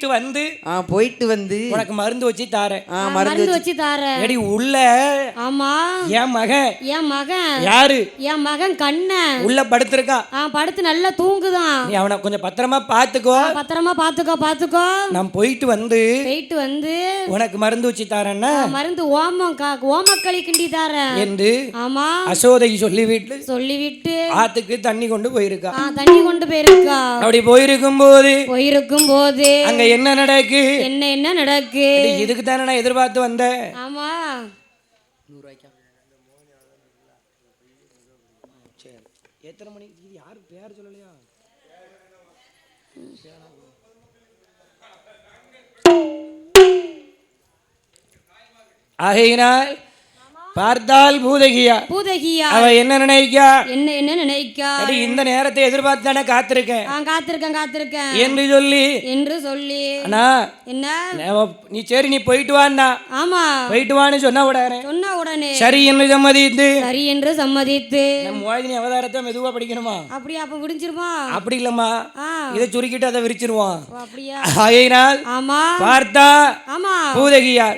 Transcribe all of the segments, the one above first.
போயிட்டு வந்து ஆ போயிட்டு வந்து உனக்கு மருந்து வச்சு தாரேன். மருந்து வச்சு தார எடி உள்ள ஆமா. என் மகன் என் மகன். யாரு? என் மகன் கண்ணன் உள்ள படுத்திருக்கான் ஆ படுத்து நல்லா தூங்குதான். நீ அவனை கொஞ்சம் பத்திரமா பாத்துக்கோ. பத்திரமா பாத்துக்கோ பாத்துக்கோ. நான் போயிட்டு வந்து போயிட்டு வந்து உனக்கு மருந்து வச்சு தாரேன்னா? மருந்து ஓமம் கா ஓமக்களி கிண்டி தாரேன். என்று ஆமா. அசோதை சொல்லிவிட்டு சொல்லிவிட்டு ஆத்துக்கு தண்ணி கொண்டு போயிருக்கா. தண்ணி கொண்டு போயிருக்கா. அப்படி போயிருக்கும் போது போயிருக்கும் போது அங்க என்ன நடக்கு? என்ன என்ன நடக்கு? இதுக்கு தானே நான் எதிர்பார்த்து வந்தேன் ஆமா. எத்தனை மணி? இது யாரு பேர் சொல்லலையா? ஆகையினால் பார்த்தால் பூதகியா. பூதகியா. அவ என்ன நினைக்கா? என்ன என்ன நினைக்கா? அடி இந்த நேரத்தை எதிர்பார்த்து தானே காத்திருக்கேன். ஆ காத்திருக்கேன் காத்திருக்கேன். என்று சொல்லி. என்று சொல்லி. அண்ணா என்ன? நான் நீ சரி நீ போயிட்டு வாண்ணா ஆமா. போயிட்டு வான்னு சொன்ன உடனே. சொன்ன உடனே. சரி என்று சம்மதித்து. சரி என்று சம்மதித்து. நம்ம மோகினி அவதாரத்தை மெதுவா படிக்கணுமா? அப்படியா அப்ப விடிஞ்சிருமா? அப்படி இல்லம்மா. இதை சுருக்கிட்டு அதை விரிச்சிருவான் அப்படியா? ஆகையினால் ஆமா. பார்த்தா ஆமா. பூதகியா.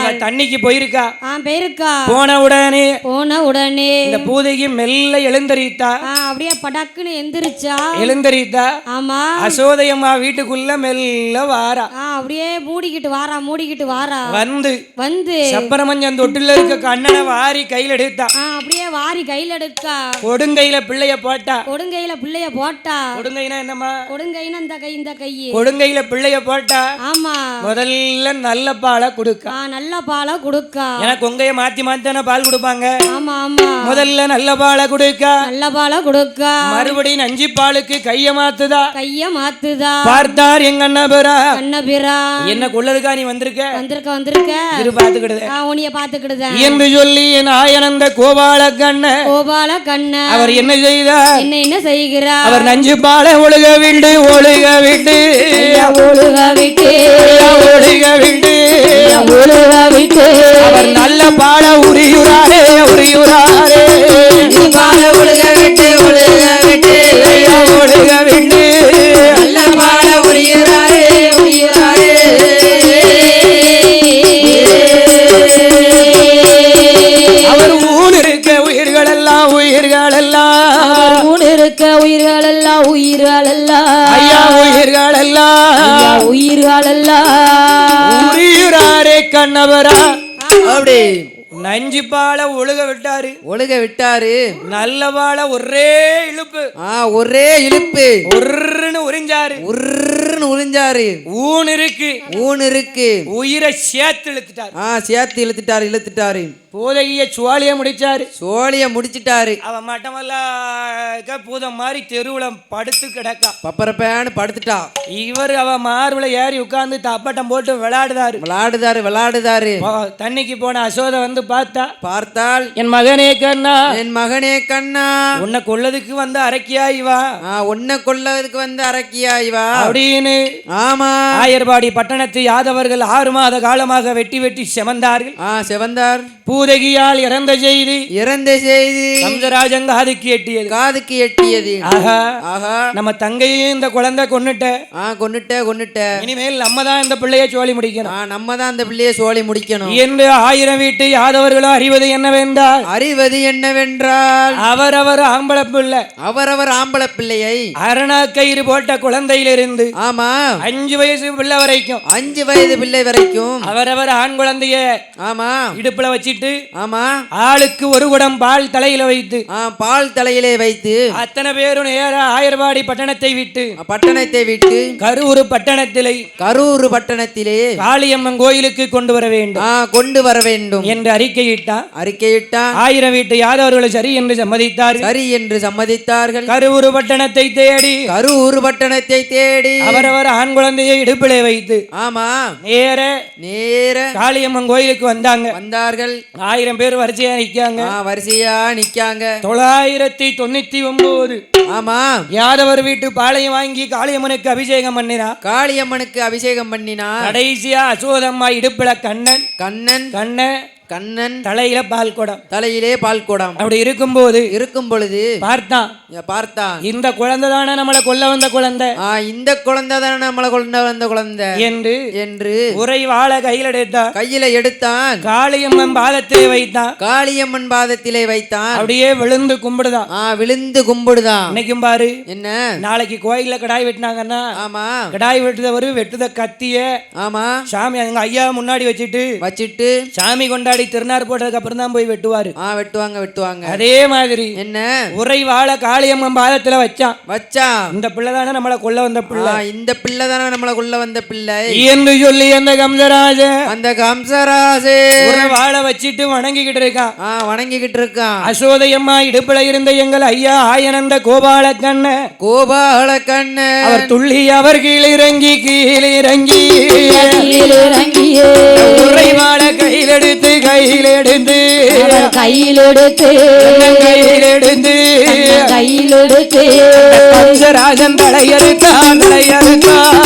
இவ தண்ணிக்கு போயிருக்கா. ஆ போயிருக்கா. போன உடனே போன உடனே இந்த பூதகி மெல்ல எழுந்தரித்தா. அப்படியே படக்குன்னு எந்திரிச்சா. எழுந்தரித்தா. ஆமா. அசோதையம்மா வீட்டுக்குள்ள மெல்ல வாரா. ஆ அப்படியே மூடிக்கிட்டு வாரா மூடிக்கிட்டு வாரா. வந்து. வந்து. சப்பரமஞ்சன் தொட்டில இருக்க கண்ணனை வாரி கையில் எடுத்தா. அப்படியே வாரி கையில எடுக்கா கொடுங்கையில பிள்ளைய போட்டா. கொடுங்கையில பிள்ளைய போட்டா. கொடுங்கைனா என்னம்மா? கொடுங்கைன்னு இந்த கை இந்த கை கொடுங்கையில பிள்ளைய போட்டா. ஆமா. முதல்ல நல்ல பாலை கொடுக்கா. நல்ல பாலை கொடுக்கா. எனக்கு கொங்கைய மாத்தி தானே பால் கொடுப்பாங்க? ஆமா ஆமா. முதல்ல நல்ல பாலை கொடுக்கா. நல்ல பாலை கொடுக்கா. மறுபடியும் நஞ்சி பாலுக்கு கைய மாத்துதா? கைய மாத்துதா. பார்த்தார் எங்க அண்ணபுரா. கண்ணபிரா என்ன கொள்ளதுக்கா நீ வந்திருக்க? வந்திருக்க வந்திருக்க. இரு பாத்துக்கிடுத உனிய பாத்துக்கிடுதேன் என்று சொல்லி என் ஆயனந்த கோபால கண்ண கோபால கண்ண அவர் என்ன செய்தார்? என்ன என்ன செய்கிறா அவர் நஞ்சு பாலை ஒழுக விட்டு ஒழுக விட்டு ஒழுக விட்டு ஒழுக விட்டு ஒழுக விட்டு அவர் நல்ல பால உரியுறாரே உரியுறாரே. பால ஒழுக விட்டு ஒழுக விட்டு. ஒழுக விட்டு. நல்ல பால ஒழிகிறாரே ஒழிகிறாரே அவர் ஊன் இருக்க உயிர்கள் எல்லாம் உயிர்கள் எல்லாம் ஊன் இருக்க உயிர்கள் எல்லாம் உயிர்கள் எல்லாம் ஐயா உயிர்கள் எல்லாம் உயிர்கள் எல்லாம் உரியுறாரே கண்ணவரா. அப்படி. நஞ்சு பாலை ஒழுக விட்டாரு. ஒழுக விட்டாரு. நல்ல பாலை ஒரே இழுப்பு. ஆ ஒரே இழுப்பு. ஒருன்னு உறிஞ்சாரு. உருன்னு உறிஞ்சாரு. ஊன் இருக்கு. ஊன் இருக்கு. உயிரை சேர்த்து இழுத்துட்டாரு. ஆ சேர்த்து இழுத்துட்டாரு இழுத்துட்டாரு. பூதகிய சுவாலிய முடிச்சாரு. சோழிய முடிச்சிட்டாரு. அவன் மட்டமெல்லாம் பூதம் மாதிரி தெருவுல படுத்து கிடக்கா. பப்பரப்பேன்னு படுத்துட்டா. இவர் அவ மார்புல ஏறி உட்கார்ந்து தப்பட்டம் போட்டு விளையாடுதாரு. விளாடுதாரு போ- தண்ணிக்கு போன அசோத வந்து பார்த்தா பார்த்தால் என் மகனே கண்ணா என் மகனே கண்ணா. உன்னை கொல்லதுக்கு வந்து அரக்கியா இவா? உன்னை கொல்லதுக்கு வந்து அரக்கியா இவா? அப்படின்னு ஆமா. ஆயர்பாடி பட்டணத்து யாதவர்கள் ஆறு மாத காலமாக வெட்டி வெட்டி செமந்தார்கள். ஆ செவந்தார். பூதகியால் இறந்த செய்தி. இறந்த செய்தி. கம்சராஜன் காதுக்கு எட்டியது. காதுக்கு எட்டியது. ஆஹா. ஆஹா. நம்ம தங்கையும் இந்த குழந்தை கொன்னுட்ட. ஆ கொன்னுட்ட கொன்னுட்ட. இனிமேல் நம்ம தான் இந்த பிள்ளைய சோழி முடிக்கணும். ஆ நம்ம தான் அந்த பிள்ளைய சோழி முடிக்கணும். என்று ஆயிரம் வீட்டு யாதவர்களும் அறிவது என்னவென்றால்? அறிவது என்னவென்றால்? அவரவர் ஆம்பள பிள்ளை. அவரவர் ஆம்பளை பிள்ளையை. அரணாக்கயிறு போட்ட குழந்தையிலிருந்து ஆமா. அஞ்சு வயசு பிள்ளை வரைக்கும். அஞ்சு வயது பிள்ளை வரைக்கும். அவரவர் ஆண் குழந்தைய ஆமா. இடுப்புல வச்சிட்டு ஆமா. ஆளுக்கு ஒரு குடம் பால் தலையில வைத்து பால் தலையிலே வைத்து அத்தனை பேரும் நேர ஆயர்வாடி பட்டணத்தை விட்டு பட்டணத்தை விட்டு கரூர் பட்டணத்திலே கரூர் பட்டணத்திலே காளியம்மன் கோயிலுக்கு கொண்டு வர வேண்டும் கொண்டு வர வேண்டும் என்று அறிக்கையிட்டார் அறிக்கையிட்டான் ஆயிரம் வீட்டு யாதவர்களும் சரி என்று சம்மதித்தார்கள். சரி என்று சம்மதித்தார்கள். கருவுரு பட்டணத்தை தேடி கரூர் பட்டணத்தை தேடி அவரவர் ஆண் குழந்தையை இடுப்பிலே வைத்து ஆமா. நேர நேர காளியம்மன் கோயிலுக்கு வந்தாங்க. வந்தார்கள். ஆயிரம் பேர் வரிசையா நிக்காங்க. வரிசையா நிக்காங்க. தொள்ளாயிரத்தி தொண்ணூத்தி ஒன்பது. ஆமா. யாதவர் வீட்டு பாளையம் வாங்கி காளியம்மனுக்கு அபிஷேகம் பண்ணினா? காளியம்மனுக்கு அபிஷேகம் பண்ணினா? கடைசியா அசோதம்மா இடுப்புல கண்ணன். கண்ணன். கண்ண கண்ணன் தலையில பால் குடம். தலையிலே பால் குடம். அப்படி இருக்கும்போது இருக்கும் பொழுது பார்த்தான் பார்த்தான் இந்த குழந்தை தானே நம்மளை கொல்ல வந்த குழந்தை? ஆ இந்த குழந்தை தானே நம்மளை கொண்ட வந்த குழந்தை? என்று என்று உரை வாழ கையில் எடுத்தான் கையில எடுத்தான். காளியம்மன் பாதத்திலே வைத்தான். காளியம்மன் பாதத்திலே வைத்தான். அப்படியே விழுந்து கும்பிடுதான் ஆ விழுந்து கும்பிடுதான். இன்னைக்கும் பாரு என்ன? நாளைக்கு கோயில்ல கடாய் வெட்டினாங்கன்னா ஆமா. கடாய் வெட்டுதவரு வெட்டுத கத்திய ஆமா. சாமி எங்க ஐயா முன்னாடி வச்சுட்டு வச்சிட்டு சாமி கொண்டாடி திருநார் போட்டதுக்கு அப்புறம் தான் போய் வெட்டுவாரு. ஆ வெட்டுவாங்க வெட்டுவாங்க. அதே மாதிரி என்ன? உரை வாழ காளியம்மன் பாதத்துல வச்சான். வச்சான் இந்த பிள்ளை தானே நம்மளை கொல்ல வந்த பிள்ளை. ஆ, இந்த பிள்ளை தானே நம்மளுக்குள்ள வந்த பிள்ளை. என்று சொல்லி அந்த கம்சராஜ அந்த கம்சராசே உரை வாழ வச்சிட்டு வணங்கிக்கிட்டு இருக்கான் ஆ வணங்கிக்கிட்டு இருக்கான் அசோதையம்மா இடுப்புல இருந்த எங்கள் ஐயா ஆயனந்த கோபால கண்ண கோபால கண்ணு அவர் துள்ளி அவர் கீழிறங்கி கீழிறங்கி கையிலிறங்கியே உரை வாழ கையில் எடுத்து கையில் எடுத்து அவர் கையில் எடுத்து கையில் எடுத்து கையில் எடுத்து கம்சராஜன் தலையறுத்தான். தலையறுத்தான்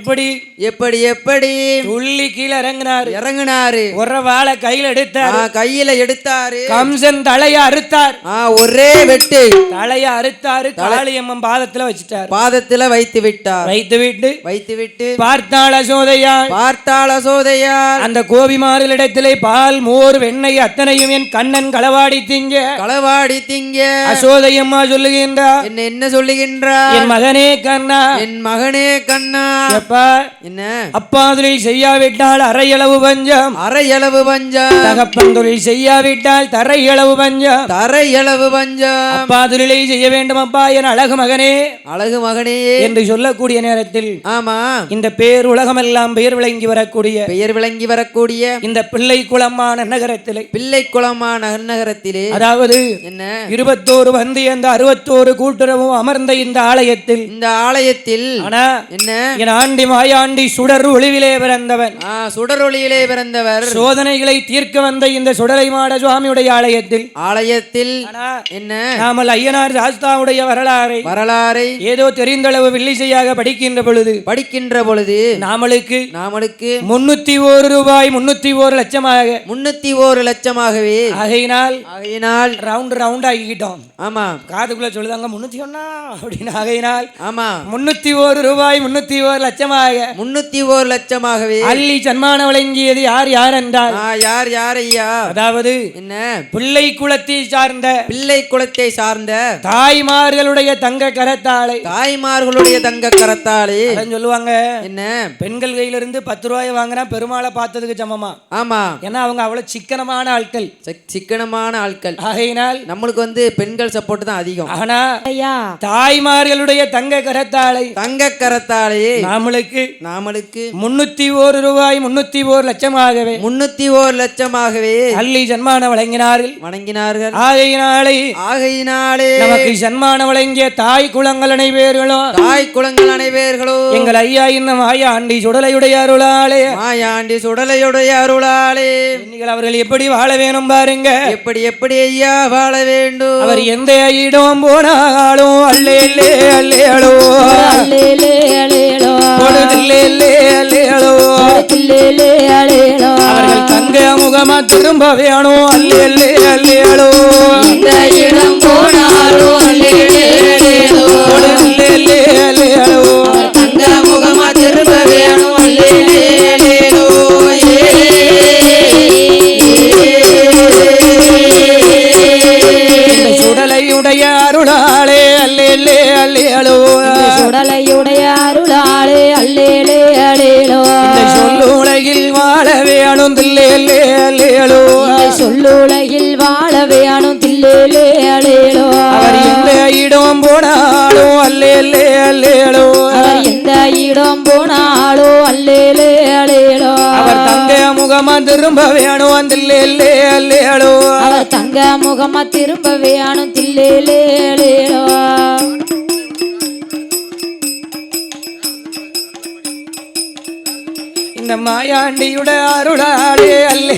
எப்படி? எப்படி எப்படி? துள்ளி கீழே இறங்கினாரு. இறங்குனாரு. ஒரு வாழை கையில் எடுத்தார். கையில எடுத்தாரு. கம்சன் தலைய அறுத்தார். ஒரே வெட்டு. தலைய அறுத்தாரு. காளியம்மன் பாதத்துல வச்சுட்டார். பாதத்துல வைத்து விட்டார். வைத்து விட்டு வைத்து விட்டு பார்த்தாள் அசோதையா பார்த்தாள் அசோதையார் அந்த கோபிமார்களிடத்திலே பால் மோர் வெண்ணெய் அத்தனையும் என் கண்ணன் களவாடி திங்க. களவாடி திங்க. அசோதையம்மா சொல்லுகின்றார். என்ன என்ன சொல்லுகின்றார்? என் மகனே கண்ணா. என் மகனே கண்ணா. எப்பா என்ன? அப்பா தொழில் செய்யாவிட்டால் அரையளவு பஞ்சம் அரையளவு பஞ்சம் தகப்பன் தொழில் செய்யாவிட்டால் தரையளவு பஞ்சம் தரையளவு பஞ்சம் அப்பா தொழிலை செய்ய வேண்டும் அப்பா என் அழகு மகனே. அழகு மகனே. என்று சொல்லக்கூடிய நேரத்தில் ஆமா. இந்த பேர் உலகமெல்லாம் பெயர் விளங்கி வரக்கூடிய பெயர் விளங்கி வரக்கூடிய இந்த பிள்ளை குளமான நகரத்திலே. பிள்ளை குளமா நகரத்திலே. அதாவது என்ன? இருபத்தோரு வந்து அந்த அறுபத்தோரு கூட்டுறவும் அமர்ந்த இந்த ஆலயத்தில். இந்த ஆலயத்தில். ஆனா என்ன? என் ஆண்டி மாயாண்டி சுடர் ஒளிவிலே பிறந்தவன். ஆ, சுடரொளியிலே பிறந்தவர். சோதனைகளை தீர்க்க வந்த இந்த சுடலை மாட சுவாமியுடைய ஆலயத்தில். ஆலயத்தில் என்ன? நாமல் ஐயனார் சாஸ்தாவுடைய வரலாறை வரலாறை ஏதோ தெரிந்தளவு வில்லிசையாக படிக்கின்ற பொழுது படிக்கின்ற பொழுது நாமளுக்கு நாமளுக்கு முன்னூத்தி ஒரு ரூபாய் முன்னூத்தி ஒரு லட்சமாக. முன்னூத்தி ஒரு லட்சமாகவே ஆகையினால் ஆகையினால் ரவுண்ட் ரவுண்ட் ஆக்கிக்கிட்டோம் ஆமா. காதுக்குள்ள சொல்லுதாங்க முன்னூத்தி ஒன்னா அப்படின்னு ஆகையினால் ஆமா. முன்னூத்தி ஒரு ரூபாய் முன்னூத்தி ஒரு லட்சமாக. முன்னூத்தி ஒரு லட்சமாகவே. அள்ளி சன்மானம் வழங்கியது யார் யார் என்றால் ஆ, யார் யார் ஐயா? அதாவது என்ன? பிள்ளை குலத்தை சார்ந்த பிள்ளை குலத்தை சார்ந்த தாய்மார்களுடைய தங்க கரத்தாளை. தாய்மார்களுடைய தங்க கரத்தாலே அதான் சொல்லுவாங்க. என்ன? பெண்கள் கையில இருந்து பத்து ரூபாய் வாங்கினா பெருமாளை பார்த்ததுக்கு சமமா? ஆமா. ஏன்னா அவங்க அவ்வளவு சிக்கனமான ஆட்கள். சிக்- சிக்கனமான ஆட்கள். ஆகையினால் நம்மளுக்கு வந்து பெண்கள் சப்போர்ட் தான் அதிகம். ஆனா ஐயா. தாய்மார்களுடைய தங்க கரத்தாளை. தங்க கரத்தாலே நாமளுக்கு நாமளுக்கு முன்னூத்தி ஒரு ரூபாய் முன்னூத்தி ஒரு லட்சமாகவே முன்னூத்தி ஒரு லட்சமாகவே அள்ளி சன்மானம் வழங்கினார்கள். வணங்கினார்கள். ஆகையினாலே ஆகையினாலே நமக்கு சன்மானம் வழங்கிய தாய் குலங்கள் அனைவர்களும் தாய் குலங்கள் அனைவர்களும் எங்கள் ஐயா இன்னும் ஆயா ஆண்டி சுடலையுடைய அருளாலே மாயாண்டி சுடலையுடைய அருளாலே நீங்கள் அவர்கள் எப்படி வாழ வேணும் பாருங்க. எப்படி எப்படி ஐயா வாழ வேண்டும். அவர் எந்த இடம் போனாலும் அல்லேலே அல்லேளோ அல்லேலே அலேலோ பொழுதில்லே அல்லேளோ கில்லேலே அலேலோ அவர்கள் தங்க முகமா திரும்ப வேணும் அல்லேலே அல்லேளோ போனாலும் அலேலோ போனாலும் அல்லேலே. அல்லேளோ அவர் எந்த இடம் போனாலோ அல்லேலே அலேலோ அவர் தங்க முகமா திரும்ப வேணும் தில்லேலே அல்லேளோ அவர் தங்க முகமா திரும்பவே அணும் தில்லேலே அலேலோ இந்த அந்த மாயாண்டியுட அருளாளே அல்லே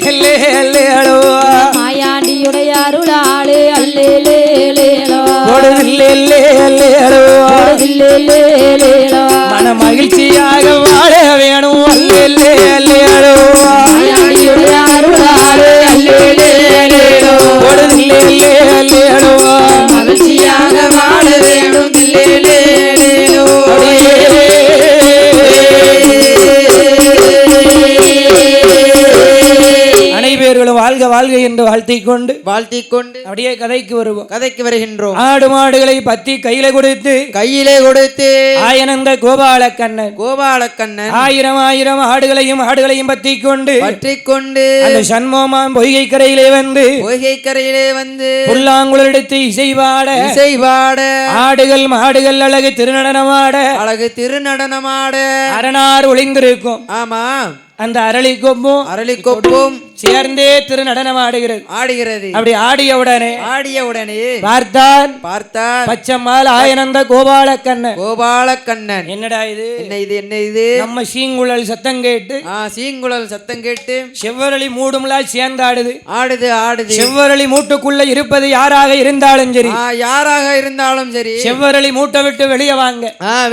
அருளாளே அல்லேலேலேலோ இல்லேலேலேலோ மன மகிழ்ச்சியாக வாழ வேணும் அருளாளே அல்லேலேலேலோ மகிழ்ச்சியாக வாழ வேணும் இல்லேலேலேலோ. வாழ்க வாழ்க என்று வாழ்த்திக் கொண்டு வாழ்த்திக் கொண்டு அப்படியே கதைக்கு வருவோம். கதைக்கு வருகின்றோம். ஆடு மாடுகளை பத்தி கையில கொடுத்து கையிலே கொடுத்து ஆயனந்த கோபால கண்ணன் கோபாலக்கண்ணன் ஆயிரம் ஆயிரம் ஆடுகளையும் ஆடுகளையும் பத்தி கொண்டு பற்றிக் கொண்டு அந்த சண்மோமான் பொய்கை கரையிலே வந்து பொய்கை கரையிலே வந்து புல்லாங்குழல் எடுத்து இசை பாட இசை பாட ஆடுகள் மாடுகள் அழகு திருநடனமாட அழகு திருநடனமாட அரணார் ஒளிந்திருக்கும். ஆமா. அந்த அரளி கொம்பும் அரளி கொப்பும் சேர்ந்தே திருநடனம் ஆடுகிறது. ஆடுகிறது. அப்படி ஆடிய உடனே ஆடிய உடனே பார்த்தான். பார்த்தார் பச்சம்மாள் ஆயனந்த கோபால கண்ணன் கோபாலக்கண்ணன். என்னடா இது? என்ன இது என்ன இது? நம்ம சீங்குழல் சத்தம் கேட்டு ஆ சீங்குழல் சத்தம் கேட்டு செவ்வரளி மூடும்லா சேர்ந்தாடுது. ஆடுது ஆடுது. செவ்வரளி மூட்டுக்குள்ள இருப்பது யாராக இருந்தாலும் சரி. யாராக இருந்தாலும் சரி. செவ்வரளி மூட்டை விட்டு வெளியே வாங்க.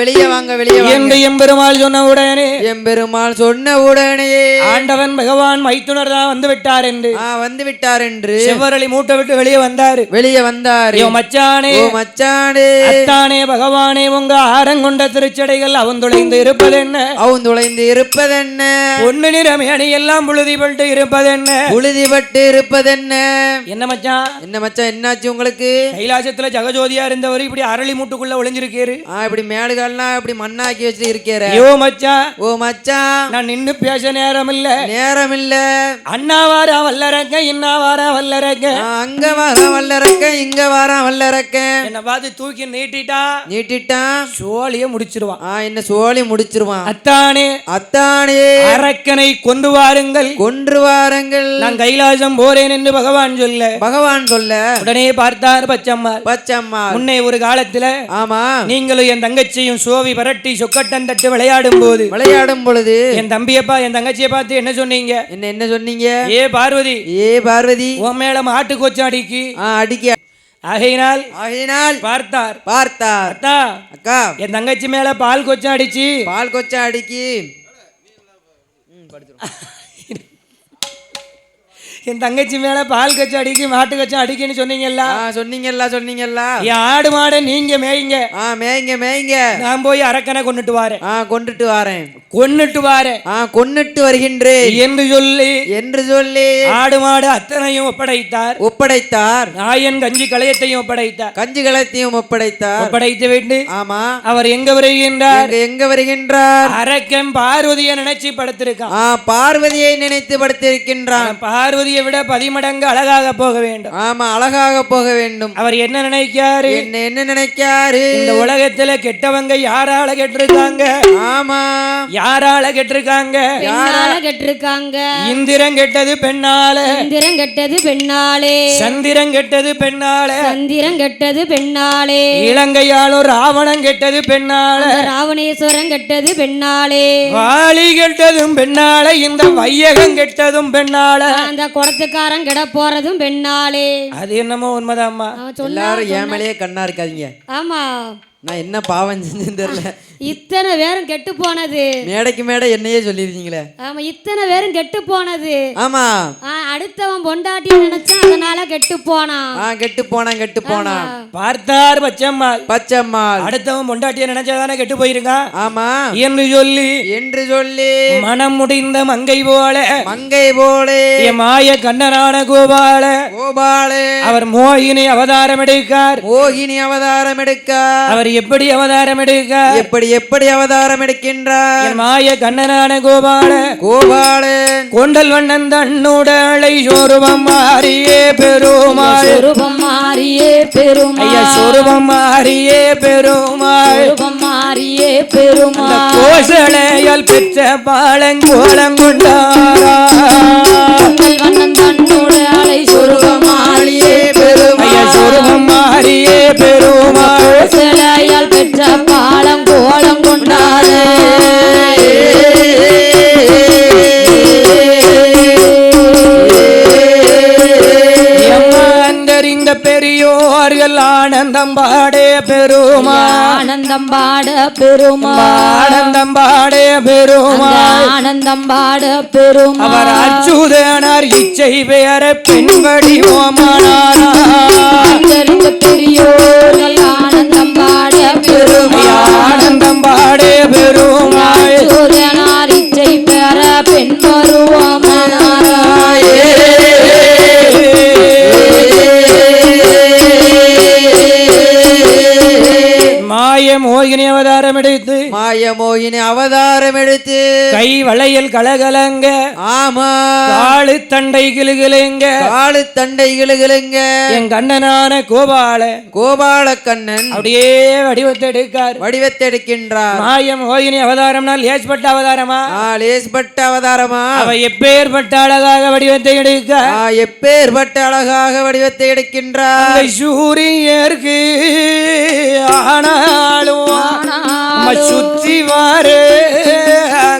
வெளியே வாங்க வெளியே என்று எம்பெருமாள் சொன்ன உடனே எம்பெருமாள் சொன்ன உடனே ஆண்டவன் பகவான் மைத்துனர் தான் வந்து விட்டார் என்று. ஆ வந்து விட்டார் என்று செவ்வரளி மூட்டை விட்டு வெளியே வந்தாரு. வெளியே வந்தார். ஐயோ மச்சானே. ஓ மச்சானே. அத்தானே பகவானே உங்க ஆரங்கொண்ட திருச்சடைகள் அவந்துளைந்து இருப்பதென்ன? அவன் துளைந்து இருப்பதென்ன? பொண்ணு அணி எல்லாம் புழுதி பட்டு இருப்பதென்ன? புழுதி பட்டு இருப்பதென்ன? என்ன மச்சான்? என்ன மச்சான் என்னாச்சு உங்களுக்கு? கைலாசத்துல ஜெகஜோதியா இருந்தவர் இப்படி அரளி மூட்டுக்குள்ள ஒளிஞ்சிருக்காரு. ஆ இப்படி மேடுகால்லாம் இப்படி மண்ணாக்கி வச்சு இருக்கிற. ஐயோ மச்சான். ஓ மச்சான். நான் நின்னு பேச நேரம் இல்ல நேரம் இல்ல அண்ணா வாரா வல்லரக்க இன்னா வாரா வல்லரக்க. ஆ, அங்க வாரம் வல்லறக்க இங்க வாரம் வல்லறக்க என்ன பார்த்து தூக்கி நீட்டிட்டா நீட்டிட்டான் சோழிய முடிச்சிருவான். ஆ என்ன சோழி முடிச்சிருவான். அத்தானே அத்தானே. அரக்கனை கொண்டு வாருங்கள். கொன்று வாரங்கள். நான் கைலாசம் போறேன் என்று பகவான் சொல்ல. பகவான் சொல்ல. உடனே பார்த்தார் பச்சம்மாள். பச்சம்மா முன்னே ஒரு காலத்துல ஆமா. நீங்களும் என் தங்கச்சியும் சோவி பரட்டி சொக்கட்டன் தட்டு விளையாடும் போது விளையாடும் பொழுது என் தம்பியப்பா என் தங்கச்சியை பார்த்து என்ன சொன்னீங்க? என்ன என்ன சொன்னீங்க? ஏ பார்வதி. ஏ பார்வதி. உன் மேல மாட்டு கொச்சாடிக்கு ஆ அடிக்க. ஆகையினால் ஆகையினால் பார்த்தார். பார்த்தார். அத்தா அக்கா. என் தங்கச்சி மேல பால் கொச்சாடிச்சு பால் கொச்சா அடிக்கி. என் தங்கச்சி மேல பால் கச்சி அடிக்கி மாட்டு கச்சி அடிக்குன்னு சொன்னீங்கல்ல? சொன்னீங்கல்ல சொன்னீங்கல்ல. என் ஆடு மாடை நீங்க மேய்ங்க. ஆ மேய்ங்க மேய்ங்க. நான் போய் அரக்கனை கொண்டுட்டு வாரேன். ஆ கொண்டுட்டு வாரேன். கொன்னுட்டு வாரேன். ஆ கொன்னுட்டு வருகின்றேன். என்று சொல்லி என்று சொல்லி ஆடு மாடு அத்தனையும் ஒப்படைத்தார். ஒப்படைத்தார். நாயன் கஞ்சி களையத்தையும் ஒப்படைத்தார். கஞ்சி கலத்தையும் ஒப்படைத்தார். ஒப்படைத்து விட்டு ஆமா. அவர் எங்க வருகின்றார்? எங்க வருகின்றார்? அரக்கன் பார்வதியை நினைச்சு படுத்திருக்கான். பார்வதியை நினைத்து படுத்திருக்கின்றான். அவன் பார்வதியை விட பதிமடங்கு அழகாக போக வேண்டும். ஆமா அழகாக போக வேண்டும். அவர் என்ன நினைக்காரு என்ன என்ன நினைக்காரு இந்த உலகத்துல கெட்டவங்க யாரால கெட்டிருக்காங்க? ஆமா. யாரால கெட்டிருக்காங்க? பெண்ணால கெட்டிருக்காங்க. இந்திரன் கெட்டது பெண்ணால. இந்திரம் கெட்டது பெண்ணாலே. சந்திரன் கெட்டது பெண்ணால. சந்திரம் கெட்டது பெண்ணாலே. இலங்கையாலும் ராவணன் கெட்டது பெண்ணால. ராவணேஸ்வரம் கெட்டது பெண்ணாலே. வாலி கெட்டதும் பெண்ணால. இந்த வையகம் கெட்டதும் பெண்ணால. அந்த குடத்துக்காரன் கெட போறதும் பெண்ணாலே அது என்னமோ சொன்னா எல்லாரும் என் மேலேயே கண்ணா இருக்காதீங்க. ஆமா. நான் என்ன பாவம் செஞ்சேன்னு தெரியல. இத்தனை பேரும் கெட்டு போனது. மேடைக்கு மேடை என்னையே சொல்லிருக்கீங்களே. ஆமா இத்தனை பேரும் கெட்டு போனது. ஆமா. அடுத்தவன் பொண்டாட்டிய நினைச்சான் அதனால கெட்டு போனான். ஆ கெட்டு போனான் கெட்டு போனான். பார்த்தார் பச்சம்மாள். பச்சம்மாள். அடுத்தவன் பொண்டாட்டிய நினைச்சதானே கெட்டு போயிருக்கான் ஆமா. என்று சொல்லி என்று சொல்லி மனம் முடிந்த மங்கை போல மங்கை போலே என் மாய கண்ணனான கோபால கோபாலே அவர் மோகினி அவதாரம் எடுக்கார். மோகினி அவதாரம் எடுக்க அவர் எப்படி அவதாரம் எடுக்கார் எப்படி எப்படி அவதாரம் எடுக்கின்றார் என் மாய கண்ணனான கோபால கோபாலன். கொண்டல் வண்ணன் தன்னுடலை சோருபம் மாறியே பெருமாள். சொரூபம் மாறியே பெருமா ஐயா சோருபம் மாறியே பெருமாள். சொரூபம் மாறியே பெருமா கோசலையால் பெற்ற பாலங்கோலம் கொண்டாரா பொங்கல் வண்ணன் தன்னோடு அலை சொரூபம் மாறியே ஐயா சோருபம் மாறியே பெருமாள். சிலையால் பெற்ற பாலம் கோலம் கொண்டாரே. ஆனந்தம் பாடே பெருமா. ஆனந்தம் பாட பெருமா. ஆனந்தம் பாடே பெருமா. ஆனந்தம் பாட பெருமா. அவர் அச்சுதனார் இச்சை பெயர பெண் வடிவோமானாரா தெரிந்த பெரியோர்கள் ஆனந்தம் பாட பெருமா. ஆனந்தம் பாடே பெருமாள். சூதனார் இச்சை பெற பெண் வருவோமானாராயே மாய மோகினி அவதாரம் எடுத்து மாயமோகினி அவதாரம் எடுத்து கை வளையல் கலகலங்க ஆமா. காலு தண்டை கிளுகிளுங்க காலு தண்டை கிளுகிளுங்க. என் கண்ணனான கோபால கோபால கண்ணன் அப்படியே வடிவத்தை எடுக்கார் வடிவத்தெடுக்கின்றார். மாய மோகினி அவதாரம்னா லேஸ்பட்ட அவதாரமா? லேஸ்பட்ட அவதாரமா? அவ எப்பேற்பட்ட அழகாக வடிவத்தை எடுக்க? எப்பேற்பட்ட அழகாக வடிவத்தை எடுக்கின்றார். சூரியருக்கு ஆனாலும் சுத்தி வாரு.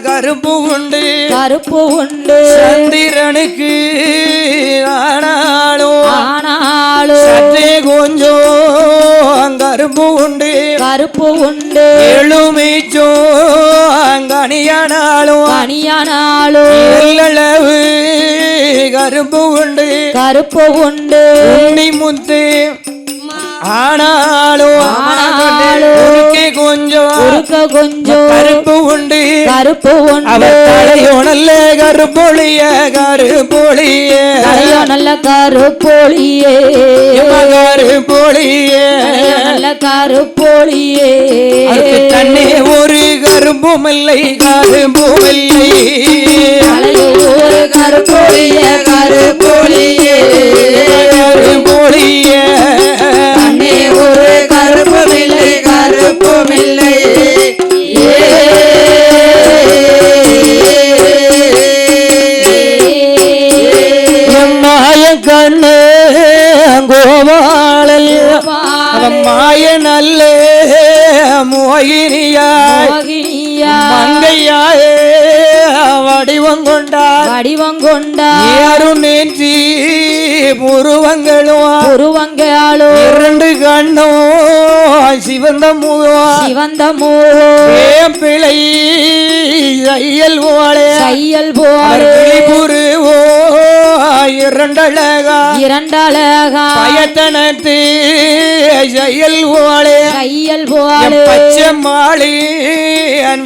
கருப்பு உண்டு. கருப்பு உண்டு. சந்திரனுக்கு ஆனாலும் ஆனாலும் சற்றே கொஞ்சம் கருப்பு உண்டு. கருப்பு உண்டு. எழுமிச்சோ அங்கணியானாலும் பனியானாலும் எல்லளவு கருப்பு உண்டு. கருப்பு உண்டு முத்து ஆனாலும் கொஞ்சம் கொஞ்சம் கருப்பு உண்டு. கருப்பு உண்டு. அவர் தலையோ நல்ல கருப்பொழிய கருப்பொழிய. தலையோ நல்ல கருப்பொழியே. கருப்பொழிய. நல்ல கருப்பொழியே. தண்ணி ஒரு கரும்பும் இல்லை கரும்பும் இல்லை தலையோ ஒரு கருப்பொழிய கருப்பொழியே மோகினியா மங்கையாயே வடிவம் கொண்டார் வடிவம் கொண்டா யாரும் நேற்றி புருவங்களும் உருவங்காளோ இரண்டு கண்ணும் சிவந்த முகம் சிவந்த மூவோ பிழை தையல் போலே. தையல் போலே. புருவோ இரண்டழகா. இரண்டழகா. பயத்தனத்து செயல் போலே தையல் போலே பச்சை மாளி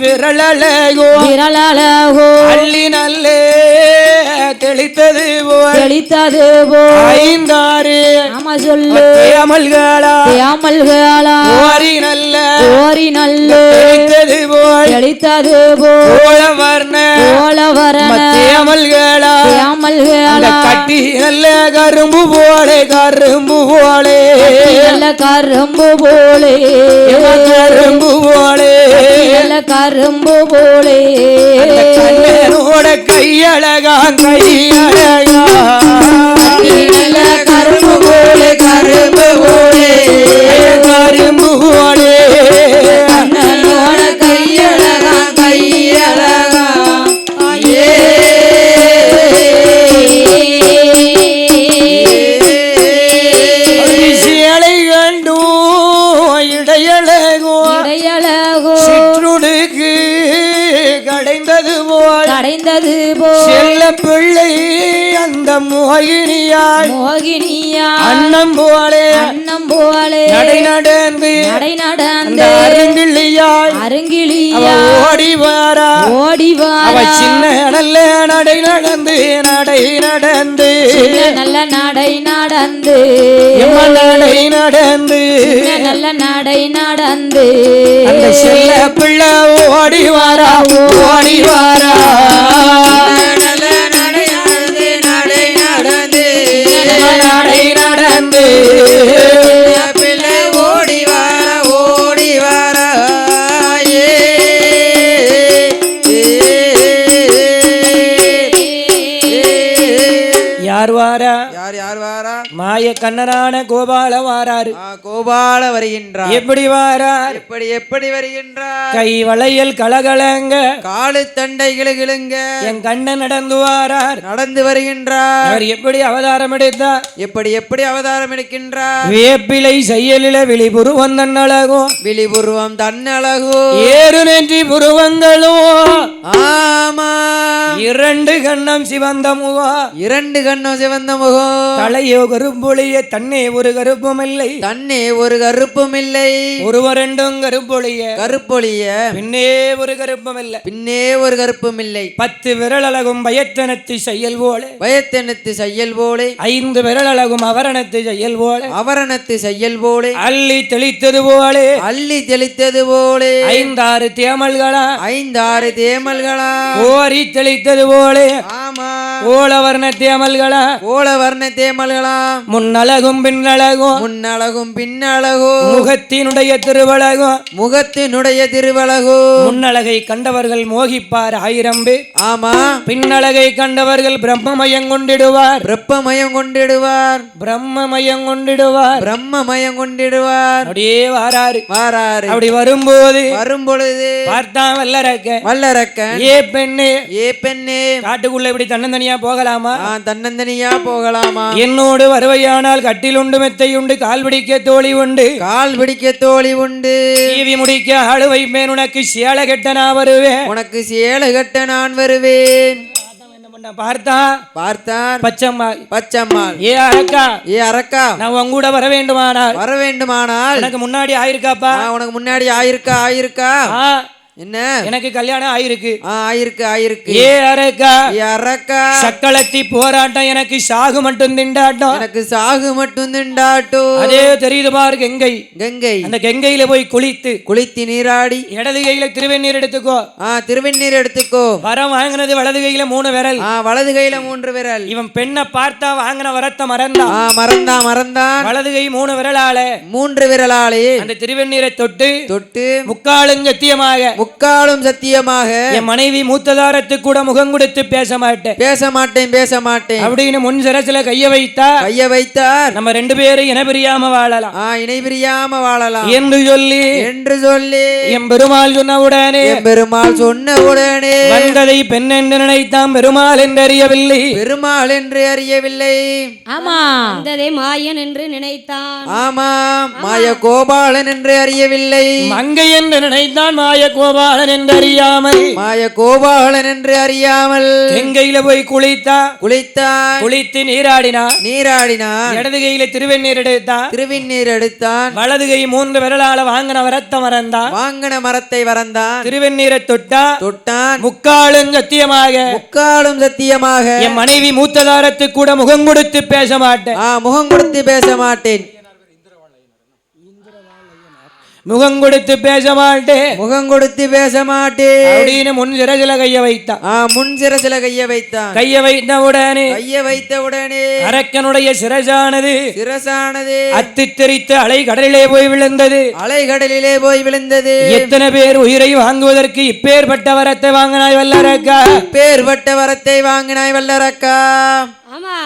விரலழகோ. விரலழகோ. அள்ளி நல்லே தெளித்தது போல். தெளித்தது போ ஐந்தாறு நாம சொல்லு. அமல்களா தேமல்களா. ஓரி நல்ல. ஓரி நல்ல. தெளித்தது போல். தெளித்தது போ ஓள வர்ண ஓலவரன தேமல்களா. அந்த தேமல்களா கட்டி நல்ல கரும்பு போலே கரும்பு போலே. நல்ல கரும்பு போலே. கரும்பு போலே. நல்ல கரும்பு போலே. கண்ணனோட கையழகா கையழகா நல்ல கரும்பு போலே கரும்பு போலே. கரும்பு போலே. அன்னம் போலே. அன்னம் போலே. நடை நடந்து. நடை நடந்து. அருங்கிள்ளியாள் அவ அருங்கிலியா ஓடி வாரா. ஓடி அவ வாரா சின்ன நல்ல நடை நடந்து நடை நடந்து. நல்ல நடை நடந்து. நடை நடந்து. நல்ல நடை நடந்து. அந்த செல்ல பிள்ளை ஓடி வாரா ஓடி வாரா. கண்ணனான கோபால வாராரு. கோபால வருகின்றார். எப்படி வாரார்? எப்படி எப்படி வருகின்றார்? கை வளையல் கலகலங்க. காலு தண்டை கிளுகிளுங்க. என் கண்ணன் நடந்து வாரார். நடந்து வருகின்றார். அவர் எப்படி அவதாரம் எடுத்தார்? எப்படி எப்படி அவதாரம் எடுக்கின்றார்? வேப்பிலை செய்யலில விழி புருவந்தன் அழகும் விழிபுருவம் தன்னழகு. ஏறு நெற்றி புருவங்களும் ஆமா. இரண்டு கண்ணம் சிவந்த முகம் இரண்டு கண்ணும் சிவந்த முகம் தலையோ கரும்பொழிய தன்னே ஒரு கருப்பும் இல்லை தன்னே ஒரு கருப்பும் இல்லை ஒருவரெண்டும் கருப்பொழிய. கருப்பொழிய. பின்னே ஒரு கருப்பும் இல்லை பின்னே ஒரு கருப்பும் இல்லை பத்து விரலழகும் பயத்தனத்து செயல் போல. பயத்தெனத்து செய்யல் போலே. ஐந்து விரலழகும் அவரணத்து செயல் போல. அவரணத்து செய்யல் போலே. அள்ளி தெளித்தது போலே. அள்ளி தெளித்தது போலே. ஐந்தாறு தேமல்களா. ஐந்தாறு தேமல்களா. ஓரி தெளித்தது போலே. ஆமா. ஓலவர்ண தேமல்களா ஓல வர்ண தேமல்களா முன்னழகும் பின்னழகும் முன்னழகும் பின்னழகோ? முகத்தினுடைய திருவழகும் முகத்தினுடைய திருவழகோ? முன்னழகை கண்டவர்கள் மோகிப்பார் ஆயிரம் பேர் ஆமா. பின்னழகை கண்டவர்கள் பிரம்மமயம் கொண்டிடுவார். பிரப்பமயம் கொண்டிடுவார். பிரம்மமயம் கொண்டிடுவார். பிரம்மமயம் கொண்டிடுவார். அப்படியே வாராரு. வாராரு. அப்படி வரும்போது வரும் பொழுது பார்த்தா வல்லரக்க வல்லரக்கன். ஏ பெண்ணே. ஏ பெண்ணே. காட்டுக்குள்ள இப்படி தன்னந்தனியா போகலாமா? ஆ தன்னந்தனியா போகலாமா? என்னோடு வருவையானால் கட்டில் உண்டு மெத்தை உண்டு கால் பிடிக்க தோழி உண்டு கால் பிடிக்க தோழி உண்டு டிவி முடிக்க ஆளு வைப்பேன் உனக்கு சேலை கெட்ட நான் வருவேன். உனக்கு சேலை கட்ட நான் வருவேன். பார்த்தா? பார்த்தார். பச்சம்மா பச்சம்மாள். ஏ அழக்கா ஏ அரக்கா நான் உன் கூட வர வேண்டுமானால். வர வேண்டுமானால். எனக்கு முன்னாடி ஆயிருக்காப்பா? உனக்கு முன்னாடி ஆயிருக்கா ஆயிருக்கா? என்ன? எனக்கு கல்யாணம் ஆயிருக்கு. ஆயிருக்கு ஆயிருக்கு. ஏ அரக்கா அரக்கா. சக்களத்தி போராட்டம் எனக்கு சாகு மட்டும் திண்டாட்டம். எனக்கு சாகு மட்டும் திண்டாட்டோ அதே தெரியுது பாரு கங்கை. கங்கை. அந்த கங்கையில போய் குளித்து குளித்தி நீராடி. இடது கையில திருவெண்ணீர் எடுத்துக்கோ. ஆ திருவெண்ணீர் எடுத்துக்கோ. வரம் வாங்கினது வலது கையில மூணு விரல். ஆ வலது கையில மூன்று விரல். இவன் பெண்ணை பார்த்தா வாங்கின வரத்தை மறந்தான். ஆ மறந்தான் மறந்தான். வலது கை மூணு விரலால. மூன்று விரலாலே. அந்த திருவெண்ணீரை தொட்டு தொட்டு முக்காலுங்கத்தியமாக முக்காலும் சத்தியமாக என் மனைவி மூத்ததாரத்து கூட முகம் கொடுத்து பேச மாட்டேன். பேச மாட்டேன் பேச மாட்டேன். அப்படின்னு முன் சிரசுல கைய வைத்தா கைய வைத்தார். நம்ம ரெண்டு பேரும் இன பிரியாம வாழலாம். ஆ இணை பிரியாம வாழலாம். என்று சொல்லி என்று சொல்லி என் பெருமாள் சொன்ன உடனே பெருமாள் சொன்ன உடனே வந்ததை பெண் என்று நினைத்தான் பெருமாள் என்றறியவில்லை பெருமாள் என்று அறியவில்லை. ஆமா வந்ததே மாயன் என்று நினைத்தான். ஆமாம் மாய கோபாலன் என்று அறியவில்லை. மங்கை என்று நினைத்தான் மாய கோபாலன் என்று அறியாமல் மாய கோபாலன் என்று அறியாமல் எங்கையில போய் குளித்தா குளித்தான் குளித்து நீராடினா நீராடினான் இடது கையில திருவெண்ணீர் எடுத்தா திருவிண்ணீர் எடுத்தான் வலது கை மூன்று விரலால வாங்கின வரத்த மறந்தான் வாங்கின மரத்தை வறந்தான் திருவெண்ணீரை தொட்டா தொட்டான் முக்காலும் சத்தியமாக முக்காலும் சத்தியமாக என் மனைவி மூத்ததாரத்து கூட முகம் கொடுத்து பேச மாட்டேன். முகம் கொடுத்து பேச மாட்டேன். முகம் கொடுத்து பேச மாட்டேன் முகம் கொடுத்து பேச மாட்டேன் அப்படின்னு முன் சிரசில கைய வைத்தான். ஆ முன் சிரசில கைய வைத்தான். கைய வைத்த உடனே கைய வைத்த உடனே அரக்கனுடைய சிரசானது சிரசானது அத்து தெரித்து அலை கடலிலே போய் விழுந்தது. அலைகடலிலே போய் விழுந்தது. எத்தனை பேர் உயிரை வாங்குவதற்கு இப்பேற்பட்ட வரத்தை வாங்கினாய் வல்லரக்கா? பேர்பட்ட வரத்தை வாங்கினாய் வல்லரக்கா. ஆமா.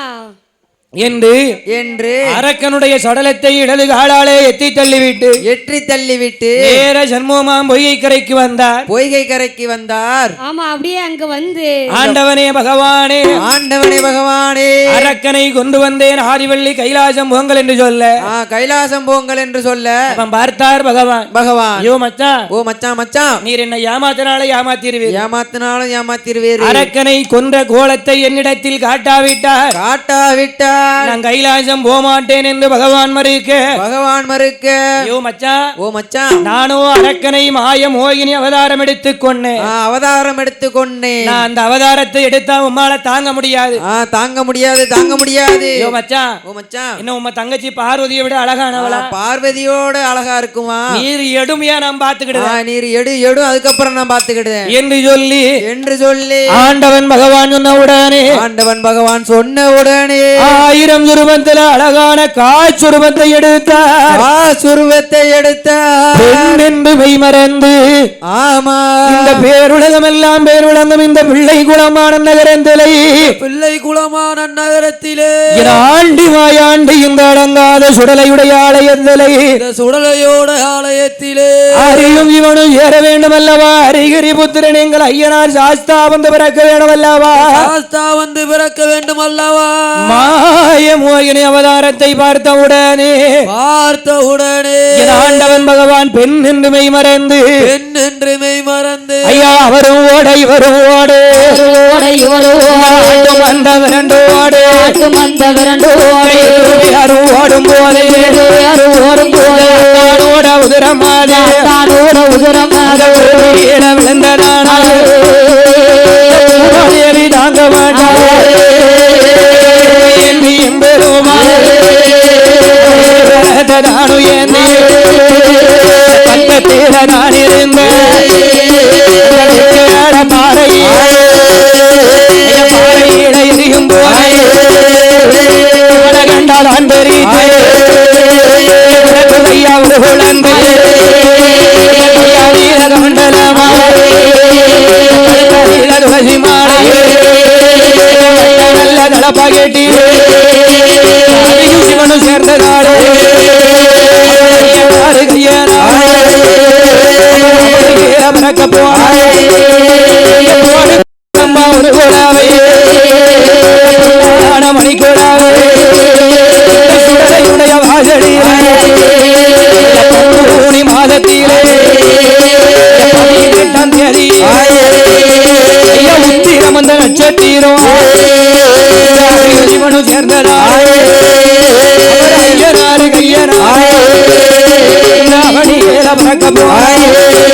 என்று என்று அரக்கனுடைய சடலத்தை இடது காலாலே எத்தி தள்ளிவிட்டு எற்றி தள்ளிவிட்டு நேர சண்முகமாம் பொய்கை கரைக்கு வந்தார். பொய்கை கரைக்கு வந்தார். ஆமா அப்படியே அங்க வந்து. ஆண்டவனே பகவானே. ஆண்டவனே பகவானே. அரக்கனை கொண்டு வந்தேன் ஆதிவள்ளி கைலாசம் போங்கள் என்று சொல்ல. ஆ கைலாசம் போங்கள் என்று சொல்ல. அவன் பார்த்தார் பகவான். பகவான். ஐயோ மச்சான் ஓ மச்சான் மச்சான் நீர் என்னை ஏமாத்தினால ஏமாத்திருவீர் ஏமாத்தினாலும் ஏமாத்திருவேரு அரக்கனை கொன்ற கோலத்தை என்னிடத்தில் காட்டாவிட்டார். காட்டா விட்டார் நான் கைலாசம் போமாட்டேன் என்று பகவான் மறுக்க பகவான் மறுக்க ஐயோ மச்சான் ஓ மச்சான் நானோ அரக்கனை மாய மோகினி அவதாரம் எடுத்துக் கொண்டேன் ஆ, அவதாரம் எடுத்துக்கொண்டேன் நான் அந்த அவதாரத்தை எடுத்தா உம்மால தாங்க முடியாது. தாங்க முடியாது தாங்க முடியாது. ஐயோ மச்சான் ஓ மச்சான். என்ன உம்ம தங்கச்சி பார்வதியை விட அழகானவளா? பார்வதியோட அழகா இருக்குமா? நீர் எடுமையா நான் பாத்துக்கிடுவேன் நீர் எடு எடு அதுக்கப்புறம் நான் பாத்துக்கிட்டேன் என்று சொல்லி என்று சொல்லி ஆண்டவன் பகவான் சொன்ன உடனே ஆண்டவன் பகவான் சொன்ன உடனே ஆயிரம் சுருபத்தில் அழகான காச்சுருபத்தை எடுத்தார். சுருவத்தை எடுத்த என்று மெய்மறந்து ஆமா. இந்த பேருலகம் எல்லாம் பேருலகம் இந்த பிள்ளை குளமான நகரத்திலே. பிள்ளை குளமான நகரத்திலே. ஆண்டி மாயாண்டி இந்த அடங்காத சுடலையுடைய ஆலயத்திலே. சுடலையோட ஆலயத்திலே. அறியும் இவனும் ஏற வேண்டும் அல்லவா அரிகிரி புத்திரன் எங்கள் ஐயனார் சாஸ்தா வந்து பிறக்க வேண்டும் அல்லவா சாஸ்தா வந்து பிறக்க வேண்டும் அல்லவா மாய மோகினி அவதாரத்தை பார்த்தவுடனே பார்த்த உடனே என் ஆண்டவன் பகவான் பெண் என்று மெய் மறந்து பெண் என்று மெய் மறந்து ஐயா அவரும் ஓட இவரும் ஓடு. ஓடை இவரு ஆட்டும் அந்த விரண்டு ஓடு. ஓடு மந்த விரண்டு ஓடை. யாரும் ஓடும் போது. யாரு ஓடும் போது. ஓட உதிரமாதே. தான் ஓட உதிரமாக கீழ விழுந்ததானா தேவி தாங்க மாட்டார். பெருமானு எண்ணி பக்கத்தில நான் இருந்தேன் பாறையில பாறையில எரியும் போது. ஐயா ஒரு குழந்தை. மண்டலமா. நல்ல தளப்பாகேட்டி சிவனும் சேர்ந்த நாடு. பிறக்க போன ஒரு கூடாவை மணி கூடாவை சுடலையுடைய வாசடியிலே மாதத்திலே பதினெட்டாம் தேதி உத்திரம் அந்த நட்சத்திரம் சிவனும் சேர்ந்ததா ஐயனாரு கையனாரு பிறக்க ஏல போய்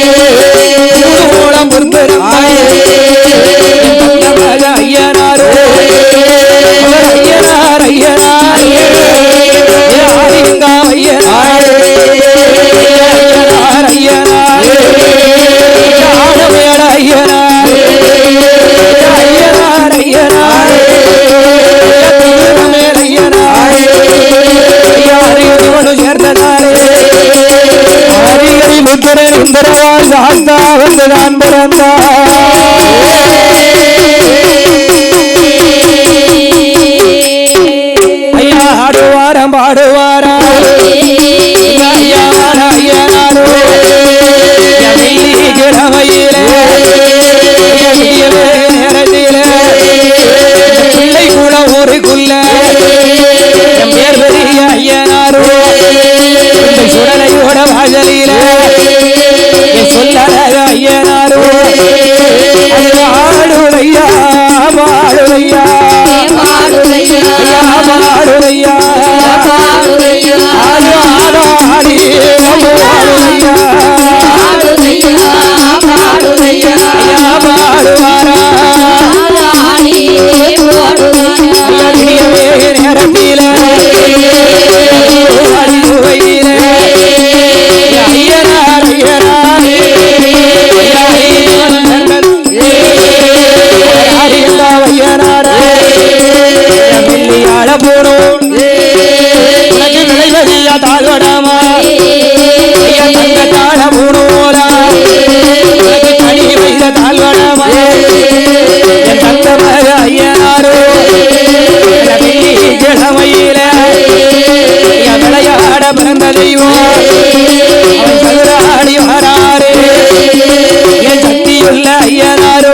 பிறந்த தெய்வம் அவன் சதுராடி வராரு. என் சக்தியுள்ள ஐயனாரோ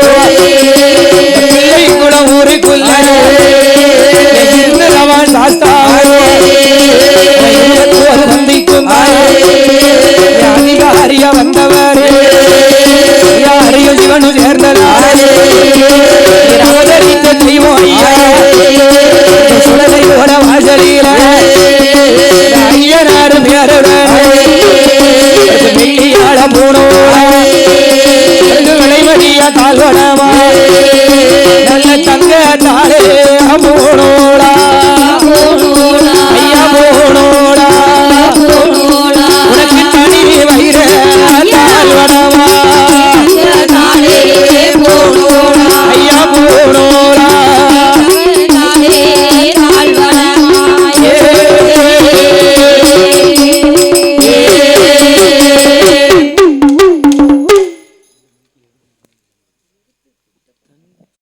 பிள்ளை குளம் ஊருக்குள்ள என் சின்னரவன் சந்திக்கும் அதிகாரிய வந்தவர். யாரையும் சிவனு சேர்ந்ததா தாளம் பூணோடிய தாழ்வனமா நல்ல தங்க தாளே அமோனோடா. ஐயா போனோடா உனக்கு தனி வைர தாழ்வனமா ஐயா போனோடா